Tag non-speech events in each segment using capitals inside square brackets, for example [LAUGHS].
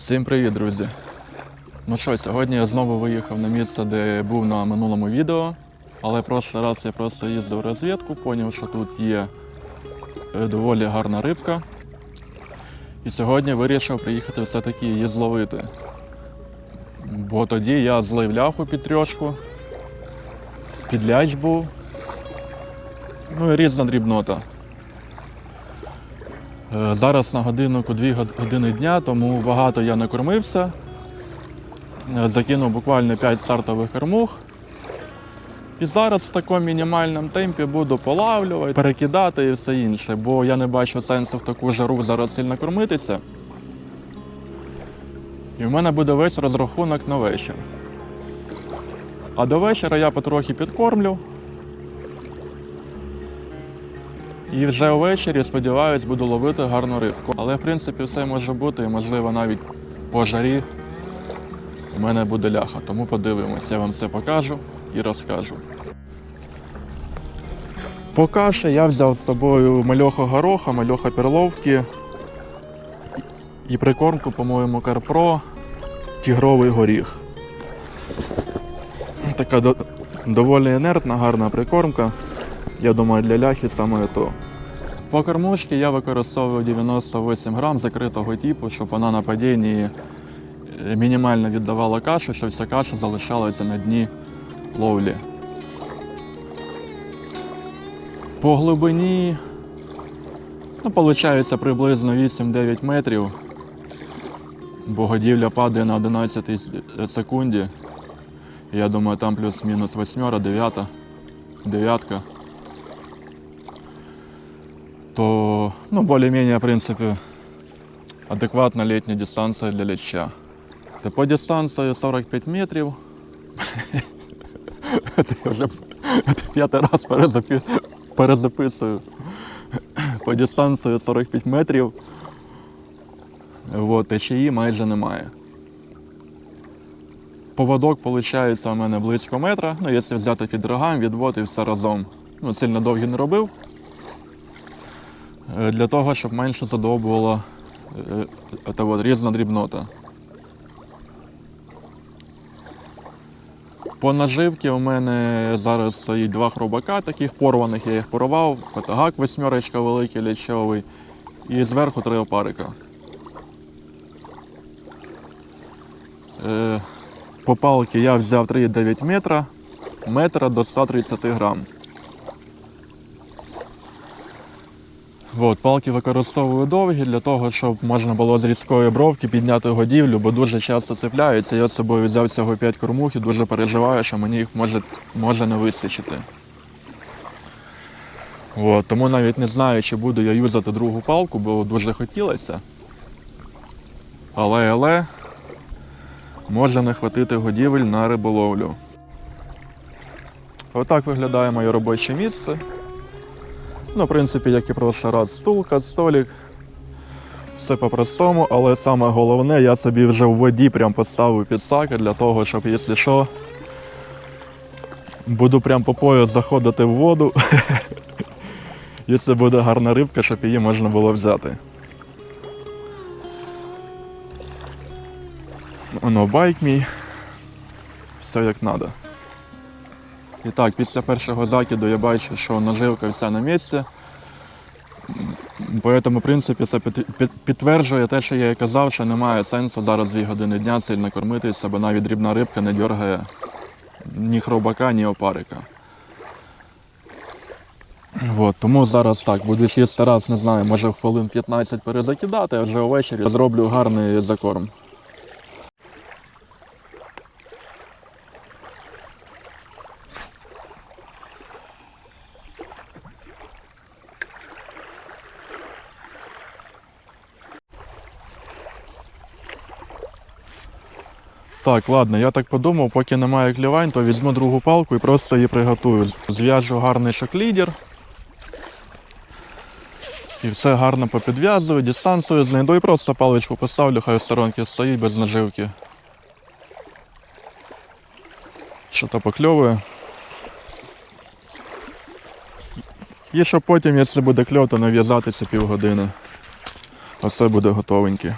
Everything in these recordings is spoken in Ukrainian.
Всім привіт, друзі! Ну що, сьогодні я знову виїхав на місце, де був на минулому відео. Але прошлий раз я просто їздив розвідку, зрозумів, що тут є е, доволі гарна рибка. І сьогодні вирішив приїхати все-таки її зловити. Бо тоді я злив ляху під трьошку, підляч був. Ну і різна дрібнота. Е, Зараз на годиннику 2 години дня, тому багато я не кормився. Е, Закинув буквально 5 стартових кормух. І зараз в такому мінімальному темпі буду полавлювати, перекидати і все інше, бо я не бачу сенсу в таку жару зараз сильно кормитися. І в мене буде весь розрахунок на вечір. А до вечора я потрохи підкормлю. І вже ввечері, сподіваюсь, буду ловити гарну рибку. Але в принципі все може бути, і можливо навіть по жарі у мене буде ляха. Тому подивимось, я вам все покажу і розкажу. По каші я взяв з собою мальоха гороха, мальоха перловки і прикормку, по-моєму, Карпро, тігровий горіх. Така до- доволі інертна, гарна прикормка. Я думаю, для ляхи саме то. По кормушці я використовую 98 грам закритого типу, щоб вона на падінні е, мінімально віддавала кашу, щоб вся каша залишалася на дні ловлі. По глибині, ну, виходить приблизно 8-9 метрів, бо годівля падає на 11 секунді. Я думаю, там плюс-мінус восьмера, дев'ята, дев'ятка. То, ну, более-менее, в принципе, адекватна літня дистанція для леща. Та по дистанції 45 метрів. Це я вже п'ятий раз перезапи- перезаписую. По дистанції 45 метрів. От, течії майже немає. Поводок виходить у мене близько метра. Ну, якщо взяти під рогам, відвод і все разом. Ну, сильно довгий не робив. Е, Для того, щоб менше задовбувала е, е, різна дрібнота. По наживці у мене зараз стоїть два хробака, таких порваних, я їх порвав, патагак восьмерочка великий лічовий і зверху три опарика. По палки я взяв 3,9 метра, метра до 130 грам. От, палки використовую довгі для того, щоб можна було з різкої бровки підняти годівлю, бо дуже часто цепляються. Я з собою взяв всього 5 кормух і дуже переживаю, що мені їх може, може не вистачити. От, тому навіть не знаю, чи буду я юзати другу палку, бо дуже хотілося. Але але може не хватити годівель на риболовлю. Отак виглядає моє робоче місце. Ну, в принципі, як і прошлий раз, стулка, столик. Все по-простому, але саме головне, я собі вже в воді прям поставив підсаки для того, щоб, якщо що, буду прям по пояс заходити в воду. [LAUGHS] Якщо буде гарна рибка, щоб її можна було взяти. Воно байк мій. Все як треба. І так, після першого закиду я бачу, що наживка вся на місці. Тому, в принципі, це під- під- підтверджує те, що я і казав, що немає сенсу зараз 2 години дня сильно кормитися, бо навіть дрібна рибка не дергає ні хробака, ні опарика. От, тому зараз так, буду ще раз, не знаю, може хвилин 15 перезакидати, а вже увечері зроблю гарний закорм. Так, ладно, я так подумав, поки немає клівань, то візьму другу палку і просто її приготую. Зв'яжу гарний шоклідер. І все гарно попідв'язую, дистанцію знайду і просто паличку поставлю, хай в сторонки стоїть без наживки. Що то покльовує. І щоб потім, якщо буде кльов, то нав'язатися півгодини. А все буде готовеньке.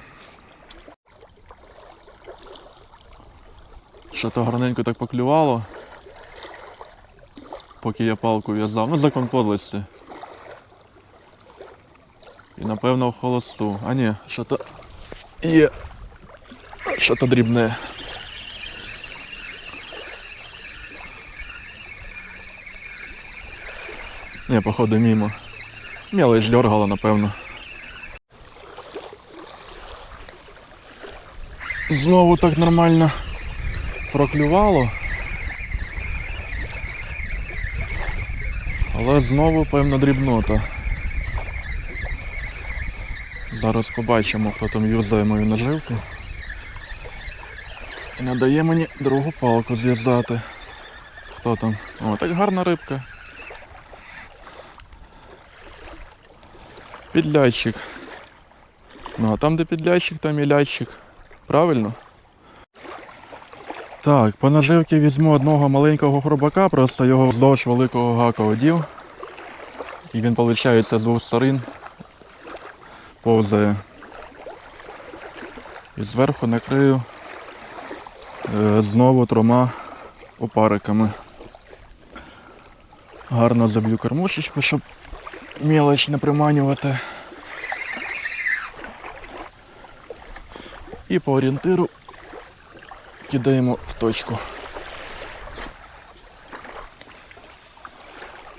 Що то гарненько так поклювало. Поки я палку в'язав. Ну, закон подлості. І напевно в холосту. А ні, що то є. Що то дрібне. Ні, походу мимо. Мелочь дергала, напевно. Знову так нормально проклювало. Але знову певна дрібнота. Зараз побачимо, хто там юзає мою наживку. І надає мені другу палку зв'язати. Хто там? О, так гарна рибка. Підлящик. Ну а там, де підлящик, там і лящик. Правильно? Так, по наживці візьму одного маленького хробака, просто його вздовж великого гака одів. І він, виходить, з двох сторін повзає. І зверху накрию е, знову трьома опариками. Гарно заб'ю кормушечку, щоб мелоч не приманювати. І по орієнтиру кидаємо в точку.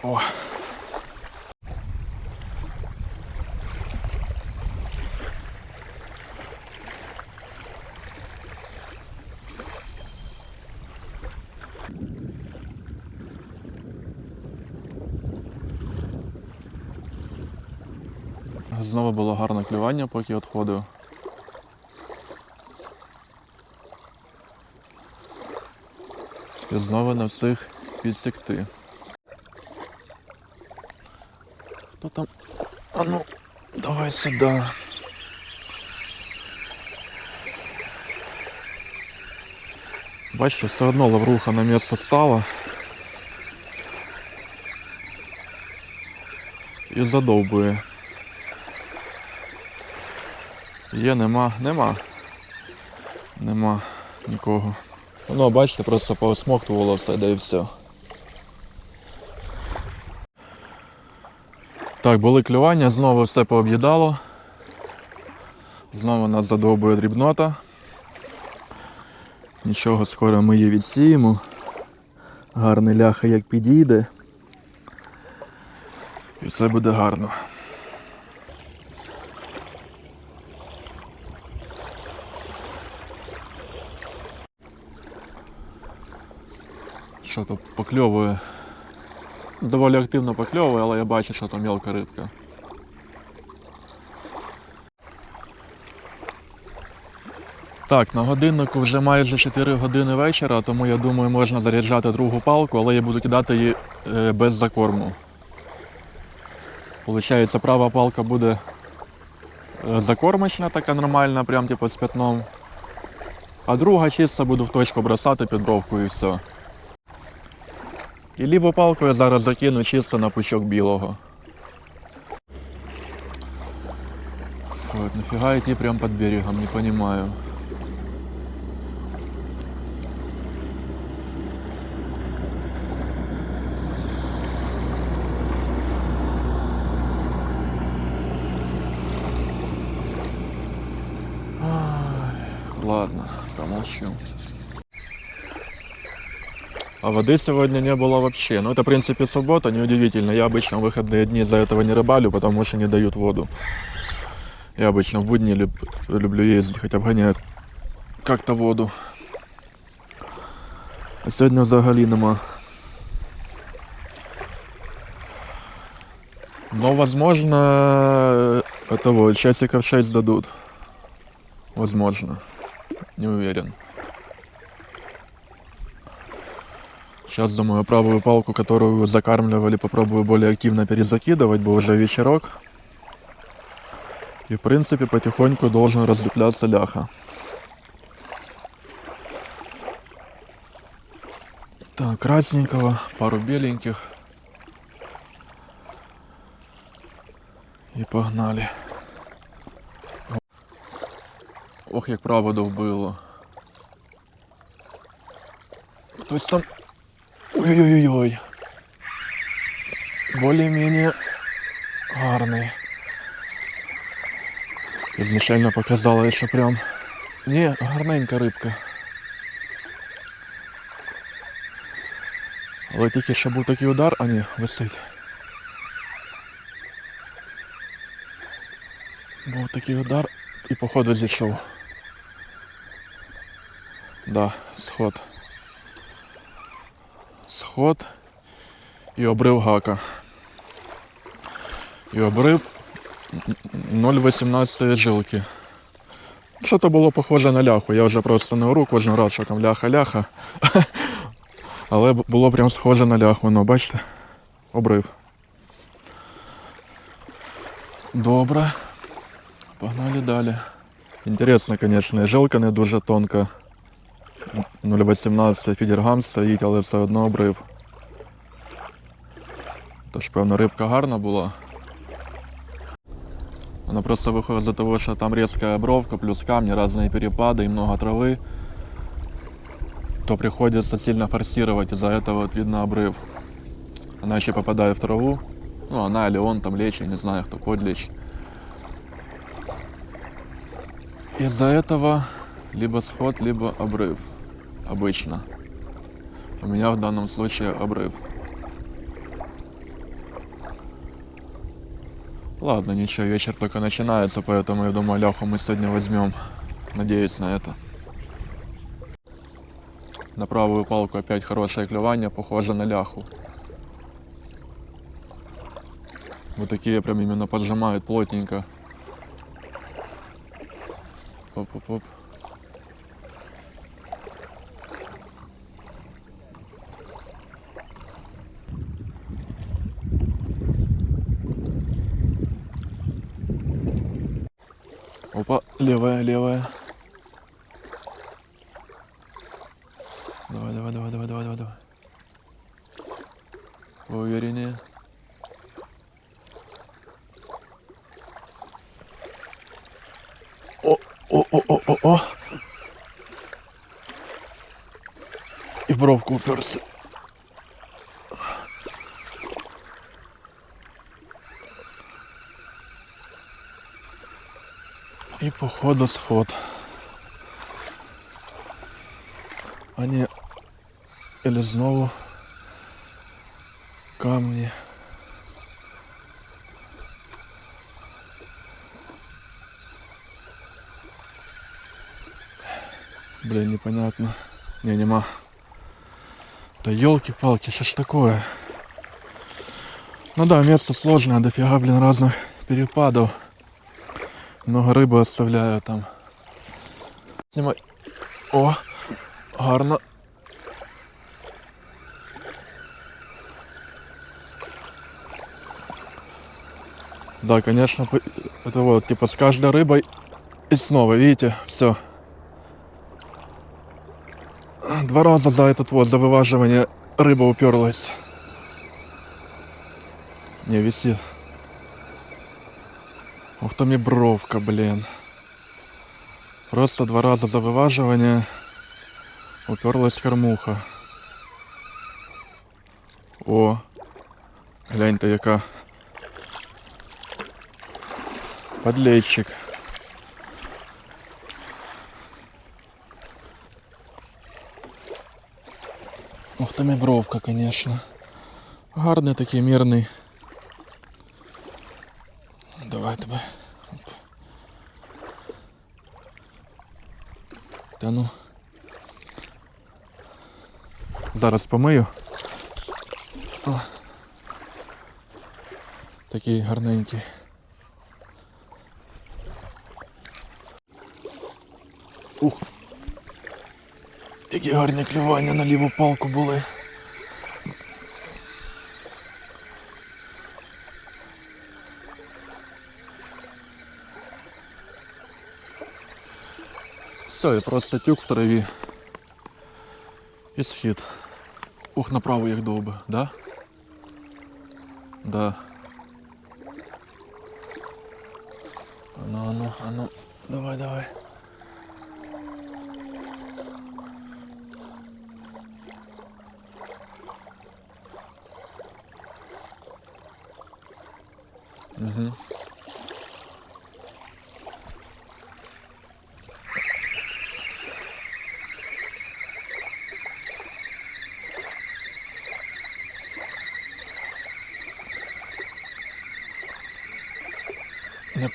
О. Знову було гарне клювання, поки відходив. І знову не встиг підсікти. Хто там? А ну, давай сюди. Бачите, все одно лавруха на місце стала. І задовбує. Є, нема, нема. Нема нікого. Ну, бачите, просто поосмоктувало все, да і все. Так, були клювання, знову все пооб'їдало. Знову нас задовбує дрібнота. Нічого, скоро ми її відсіємо. Гарний ляха як підійде. І все буде гарно. Що тут покльовує. Доволі активно покльовує, але я бачу, що там мелка рибка. Так, на годиннику вже майже 4 години вечора, тому я думаю, можна заряджати другу палку, але я буду кидати її е, без закорму. Получається, права палка буде е, закормочна, така нормальна, прям типу з пятном. А друга чисто буду в точку бросати під бровку і все. І ліву палку я зараз закину чисто на пучок білого. Вот, нафига идти прям под берегом, не понимаю. Ай, Ладно, промолчу. А воды сегодня не было вообще. Ну, это, в принципе, суббота, неудивительно. Я обычно в выходные дни из-за этого не рыбалю, потому что не дают воду. Я обычно в будни люб- люблю ездить, хотя бы гоняют как-то воду. А сьогодні взагалі нема. Но, возможно, этого часиков 6 дадут. Возможно. Не уверен. Сейчас, думаю, правую палку, которую закармливали, попробую более активно перезакидывать, бо уже вечерок. И, в принципе, потихоньку должен разлепляться ляха. Так, красненького, пару беленьких. І погнали. Ох, як право довбило. хтось там. Ой-ой-ой. Более-менее гарний. Ізначально показала, що прям. Ні, гарненька рибка. Але тільки ще був такий удар, а ні, висить. Був такий удар і походу зійшов. Да, сход. Сход і обрив гака. І обрив 0,18 жилки. Що то було похоже на ляху. Я вже просто не ору кожен раз, що там ляха-ляха. [LAUGHS] Але було прям схоже на ляху, ну бачите? Обрив. Добре. Погнали далі. Інтересно, звісно, жилка не дуже тонка. 0,18 фідергам стоїть, але все одно обрив. Тож, певно, рибка гарна була. Она просто выходит из-за того, что там резкая бровка, плюс камни, разные перепады и много травы, то приходится сильно форсировать, из-за этого вот видно обрыв. Она еще попадает в траву, ну она или он там лечь, я не знаю, кто подлечь. Из-за этого либо сход, либо обрыв. Обычно. У меня в данном случае обрыв. Ладно, ничего, вечер только начинается, поэтому я думаю, ляху мы сегодня возьмем. Надеюсь на это. На правую палку опять хорошее клевание, похоже на ляху. Вот такие прям именно поджимают плотненько. Оп-оп-оп. Левая, левая. И походу сход. Они или знову камні. Блин, непонятно. Не, нема. Да елки-палки, что ж такое? Ну да, место сложное, дофига, блин, разных перепадов. Много рыбы оставляю там. Снимай. О, гарно. Да, конечно, это вот, типа, с каждой рыбой и снова, видите, все. Два раза за этот вот, за вываживание рыба уперлась. Не, висит. Ух там и бровка, блин. Просто два раза за виважування уперлась кормуха. О, гляньте яка. Подлейчик. Ух там і бровка, конечно. Гарний такий мирний. Давай тебе. Оп. Та ну. Зараз помию. О. Такий гарненький. Ух. Які гарні клювання на ліву палку були. все, і просто тюк в траві. І схід. Ух, направо як довби, да? Да. Ану, ану, ану, давай, давай. Угу.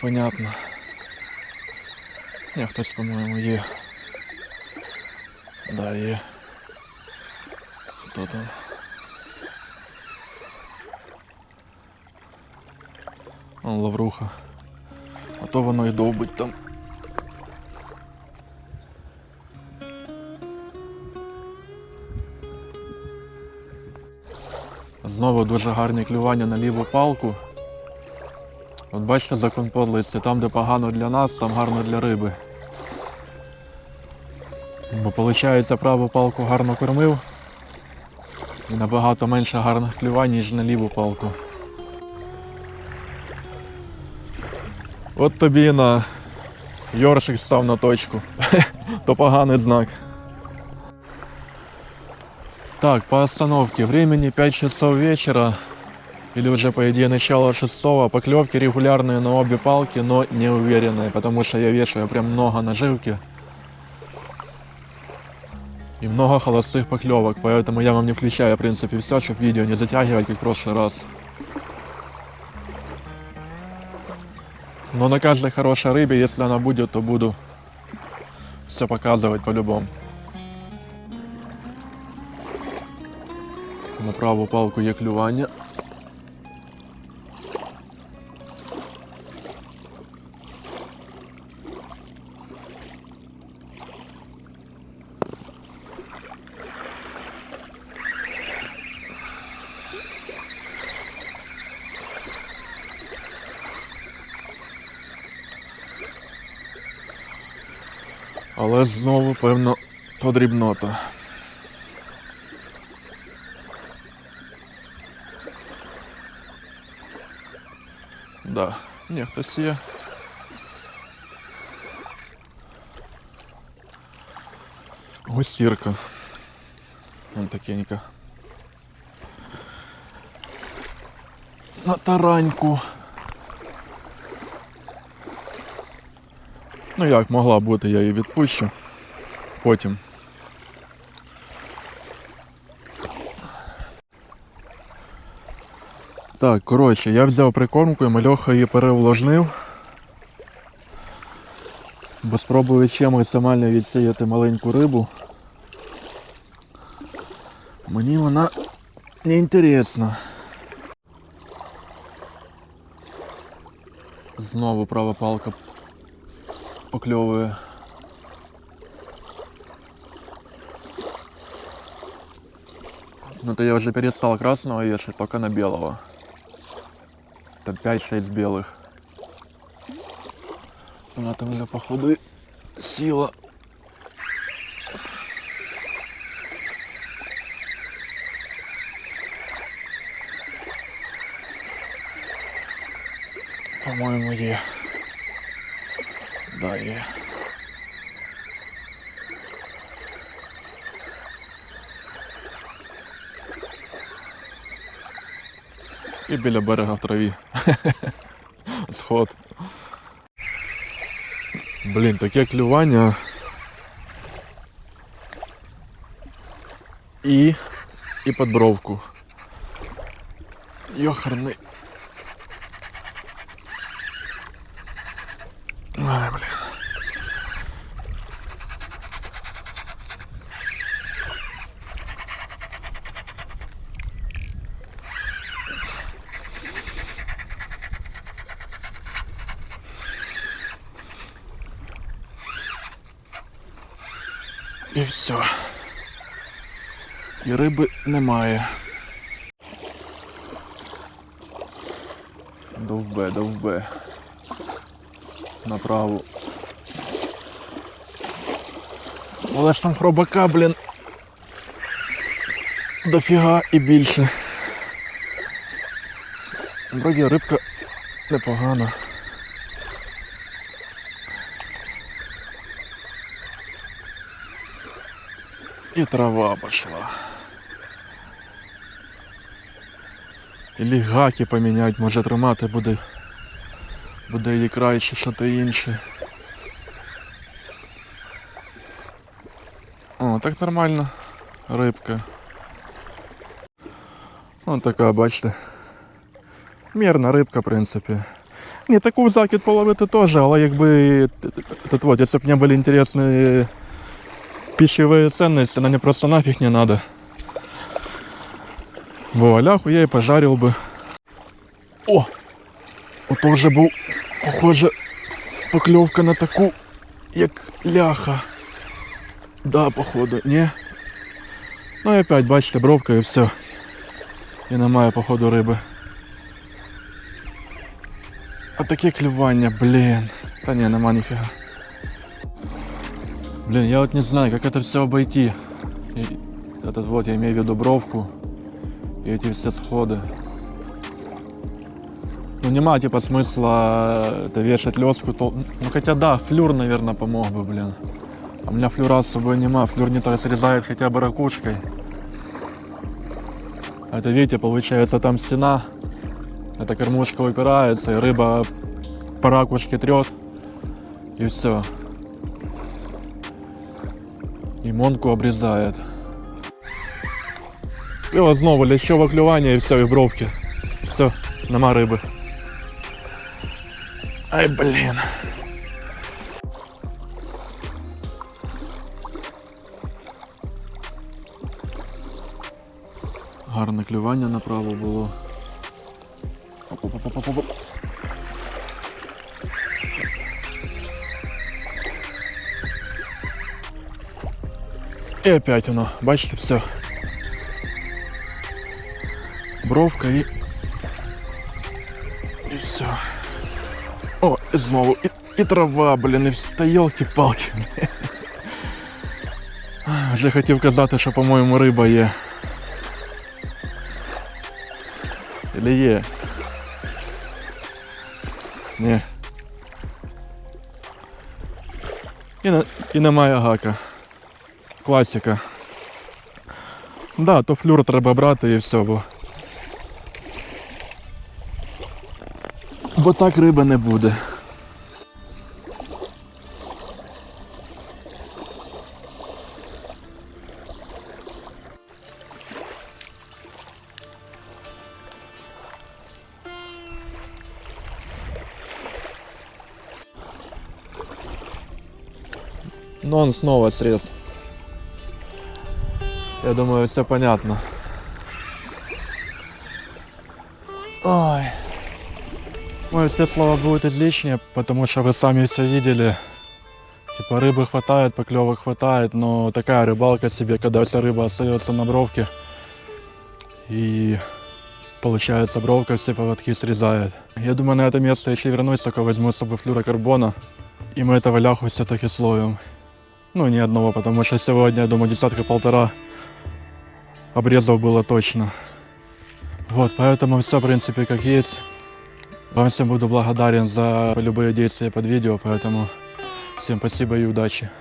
Непонятно. Ні, хтось, по-моєму, є. Да, є. Хто там? Вон лавруха. А то воно і довбить там. Знову дуже гарні клювання на ліву палку. От бачите закон подлості, там де погано для нас, там гарно для риби. Бо виходить, праву палку гарно кормив. І набагато менше гарних клювань, ніж на ліву палку. От тобі на Йоршик став на точку. [LAUGHS] То поганий знак. Так, по остановке. Времени 5 часов вечера. Или уже, по идее, начало шестого. Поклевки регулярные на обе палки, но не уверенные, потому что я вешаю прям много наживки. И много холостых поклевок, поэтому я вам не включаю, в принципе, все, чтобы видео не затягивать, как в прошлый раз. Но на каждой хорошей рыбе, если она будет, то буду все показывать по-любому. На праву палку є клювання. Але знову, певно, то дрібнота. Да. Ні, хтось є. Густірка. Вон такенька. На тараньку. Ну як могла бути, я її відпущу. Потім. Так, коротше, я взяв прикормку і мальоха її перевложнив. Бо спробую чимось максимально відсіяти маленьку рибу. Мені вона не інтересна. Знову права палка покльовує. Ну то я уже перестал красного вешать, только на белого. Там 5-6 белых. Она там уже походу сила. По-моему, е. Да, е. І біля берега в траві. [LAUGHS] Сход. Блін, таке клювання. І. І під бровку. Йохарний. І все. І риби немає. Довбе, довбе. Направо. Але ж там хробака, блін. Дофіга і більше. Вроді рибка непогана. І трава пошла. Или гаки поміняти, може тримати буде буде ікра чи що-то інше. О, так нормально. Рибка. Ось така, бачите. Мірна рибка, в принципі. Ні, таку в закид половити теж, але якби тут вот, якщо б не були інтересні пищевые ценности, на мне просто нафиг не надо. Во, ляху я и пожарил бы. О! Ото вже був, похоже, покльовка на таку, як ляха. Да, походу, не. Ну і опять, бачите, бровка і все. І немає, походу, риби. А таке клювання, блін. Та ні, нема ніфіга. Блин, я вот не знаю, как это все обойти. И этот вот, я имею в виду бровку. И эти все сходы. Ну, нема, типа, смысла это вешать леску. То... Ну, хотя да, флюр, наверное, помог бы, блин. А у меня флюра с собой нема. Флюр не так срезает хотя бы ракушкой. А Это, видите, получается, там стена. Эта кормушка упирается, и рыба по ракушке трет. И все. І монку обрізає. І от знову лящове клювання і все, і бровки. Все, нема риби. Ай, блін. Гарне клювання направо було. І опять воно, бачите, все. Бровка і. І все. О, і знову. І, і трава, блін, і все. Та йолки-палки, Вже хотів казати, що, по-моєму, риба є. Или є? Ні. І, не, і немає гака. Класика. Да, то флюр треба брати і все, бо. Бо так риби не буде. Но он снова срез. Я думаю, все понятно. Ой. Мои все слова будут излишние, потому что вы сами все видели. Типа рыбы хватает, поклевок хватает, но такая рыбалка себе, когда вся рыба остается на бровке. И получается бровка все поводки срезает. Я думаю, на это место еще вернусь, только возьму с собой флюрокарбона. И мы этого ляху все-таки словим. Ну, ни одного, потому что сегодня, я думаю, десятка-полтора обрезов было точно. Вот, поэтому все, в принципе, как есть. Вам всем буду благодарен за любые действия под видео, поэтому всем спасибо и удачи.